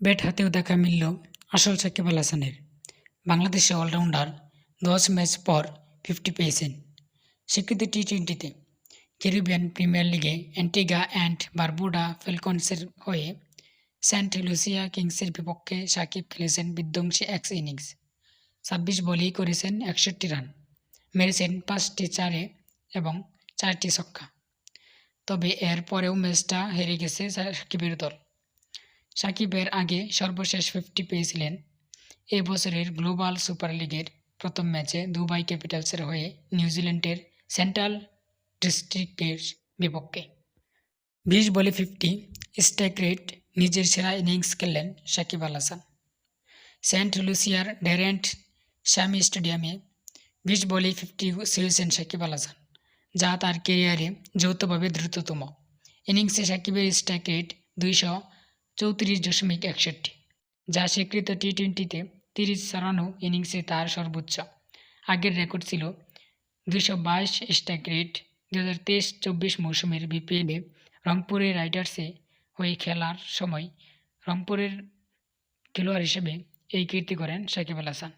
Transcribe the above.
Bat হাতেও দেখা মিলল আসল সাকিব আল হাসানের। বাংলাদেশে অলরাউন্ডার দশ ম্যাচ পর ফিফটি পেয়েছেন। স্বীকৃতি টি টোয়েন্টিতে ক্যারিবিয়ান প্রিমিয়ার লিগে অ্যান্টিগা অ্যান্ড বারবুডা ফেলকনসের হয়ে সেন্ট লুসিয়া কিংসের বিপক্ষে সাকিব খেলেছেন বিধ্বংসী এক্স ইনিংস। ছাব্বিশ বলেই করেছেন একষট্টি রান, মেরেছেন পাঁচটি চারে এবং চারটি ছক্কা। তবে এর পরেও ম্যাচটা হেরে গেছে সাকিবের দল। সাকিবের আগে সর্বশেষ ফিফটি পেয়েছিলেন। এ বছরের গ্লোবাল সুপার লিগের প্রথম ম্যাচে দুবাই ক্যাপিটালসের হয়ে নিউজিল্যান্ডের সেন্ট্রাল ডিস্ট্রিক্টের বিপক্ষে। বিশ বলে ফিফটি স্ট্রাইক রেট নিজের সেরা ইনিংস খেললেন সাকিব আল হাসান। সেন্ট লুসিয়ার ডেরেন্ট স্যামি স্টেডিয়ামে বিশ বলে ফিফটি ছিঁড়েছেন সাকিব আল হাসান, যা তার কেরিয়ারে যৌথভাবে দ্রুততম। ইনিংসে সাকিবের স্ট্রাইক রেট দুইশো চৌত্রিশ দশমিক একষট্টি। যা স্বীকৃত টি টোয়েন্টিতে তিরিশ সারানো ইনিংসে তার সর্বোচ্চ। আগের রেকর্ড ছিল দুশো বাইশ স্ট্রাইক রেট দু হাজার তেইশ চব্বিশ মৌসুমের বিপিএলে রংপুরের রাইডার্সে হয়ে খেলার সময় রংপুরের খেলোয়াড় হিসেবে এই কীর্তি করেন সাকিব আল হাসান।